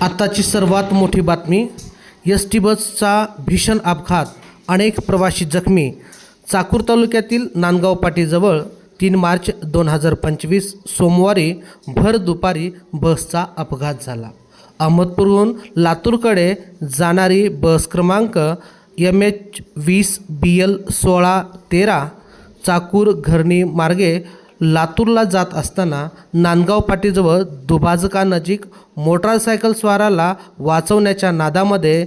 आत्ताची सर्वात मोठी बातमी एस टी बसचा भीषण अपघात अनेक प्रवासी जखमी. चाकूर तालुक्यातील नांदगाव पाटीजवळ तीन मार्च दोन हजार पंचवीस सोमवारी भर दुपारी बसचा अपघात झाला. अहमदपूरहून लातूरकडे जाणारी बस क्रमांक एम एच वीस बी एल सोळा तेरा चाकूर घरणी मार्गे लातूरला जात असताना नांदगाव पाटीजवळ दुभाजकानजीक मोटारसायकलस्वाराला वाचवण्याच्या नादामध्ये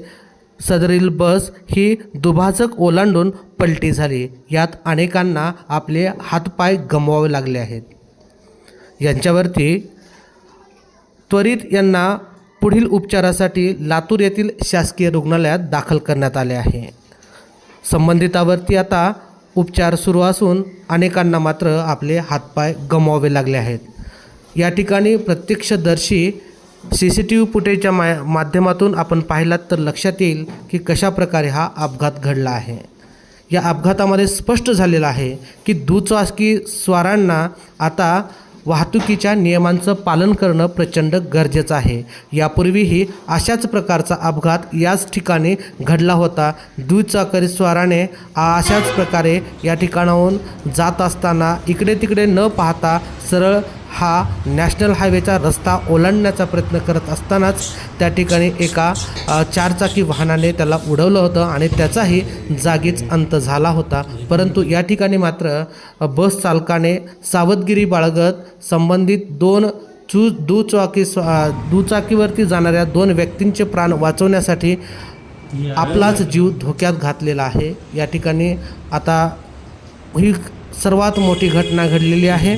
सदरील बस ही दुभाजक ओलांडून पलटी झाली. यात अनेकांना आपले हातपाय गमवावे लागले आहेत. यांच्यावरती त्वरित यांना पुढील उपचारासाठी लातूर येथील शासकीय रुग्णालयात दाखल करण्यात आले आहे. संबंधितावरती आता उपचार सुरू असून अनेकांना मात्र आपले हातपाय गमवावे लागले आहेत. या ठिकाणी प्रत्यक्षदर्शी सी सी टी व्ही फुटेजच्या मा माध्यमातून आपण पाहिलात तर लक्षात येईल की कशा प्रकारे हा अपघात घडला आहे. या अपघातामध्ये स्पष्ट झालेलं आहे की दुचाकी स्वारांना आता वाहतुकीच्या नियमांचं पालन करणं प्रचंड गरजेचं आहे. यापूर्वीही अशाच प्रकारचा अपघात याच ठिकाणी घडला होता. दुचाकी स्वाराने अशाच प्रकारे या ठिकाणाहून जात असताना इकडे तिकडे न पाहता सरळ हा नॅशनल हायवेचा रस्ता ओलांडण्याचा प्रयत्न करत असतानाच त्या ठिकाणी एका चारचाकी वाहनाने त्याला उडवलं होतं आणि त्याचाही जागीच अंत झाला होता. परंतु या ठिकाणी मात्र बस चालकाने सावधगिरी बाळगत संबंधित दोन चू दुचाकी स्व दुचाकीवरती जाणाऱ्या दोन व्यक्तींचे प्राण वाचवण्यासाठी आपलाच जीव धोक्यात घातलेला आहे. या ठिकाणी आता ही सर्वात मोठी घटना घडलेली आहे.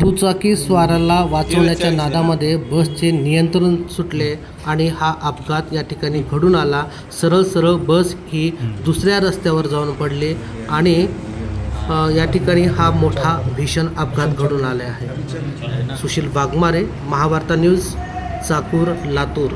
दुचाकी स्वाराला वाचवण्याच्या नादामध्ये बसचे नियंत्रण सुटले आणि हा अपघात या ठिकाणी घडून आला. सरळ सरळ बस ही दुसऱ्या रस्त्यावर जाऊन पडली आणि या ठिकाणी हा मोठा भीषण अपघात घडून आले आहे. सुशील वाघमारे महावार्ता न्यूज चाकूर लातूर.